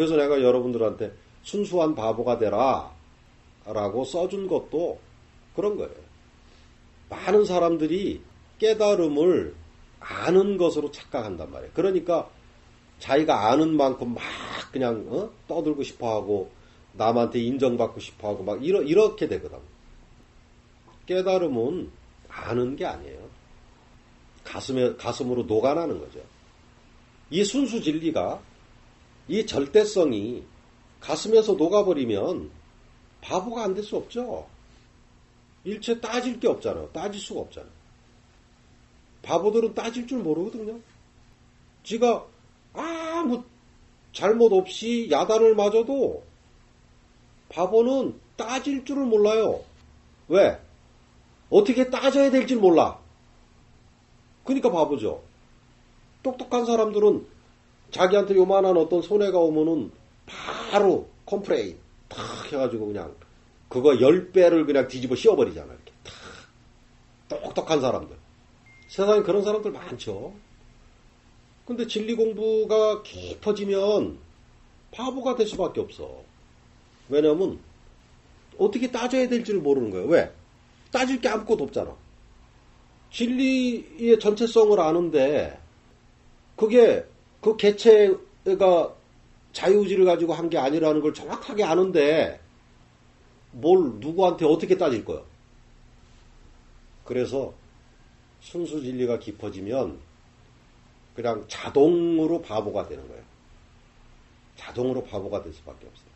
그래서 내가 여러분들한테 순수한 바보가 되라 라고 써준 것도 그런 거예요. 많은 사람들이 깨달음을 아는 것으로 착각한단 말이에요. 그러니까 자기가 아는 만큼 막 그냥 어? 떠들고 싶어 하고 남한테 인정받고 싶어 하고 막 이러, 이렇게 되거든. 깨달음은 아는 게 아니에요. 가슴에 가슴으로 녹아나는 거죠. 이 순수 진리가 이 절대성이 가슴에서 녹아버리면 바보가 안 될 수 없죠. 일체 따질 게 없잖아요. 따질 수가 없잖아요. 바보들은 따질 줄 모르거든요. 지가 아무 잘못 없이 야단을 맞아도 바보는 따질 줄을 몰라요. 왜? 어떻게 따져야 될지 몰라. 그러니까 바보죠. 똑똑한 사람들은 자기한테 요만한 어떤 손해가 오면은 바로 컴프레인 탁 해가지고 그냥 그거 열 배를 그냥 뒤집어 씌워버리잖아. 이렇게 탁. 똑똑한 사람들. 세상에 그런 사람들 많죠. 근데 진리 공부가 깊어지면 바보가 될 수밖에 없어. 왜냐면 어떻게 따져야 될지를 모르는 거예요. 왜? 따질 게 아무것도 없잖아. 진리의 전체성을 아는데 그게 그 개체가 자유의지를 가지고 한 게 아니라는 걸 정확하게 아는데 뭘 누구한테 어떻게 따질 거야? 그래서 순수 진리가 깊어지면 그냥 자동으로 바보가 되는 거예요. 자동으로 바보가 될 수밖에 없어요.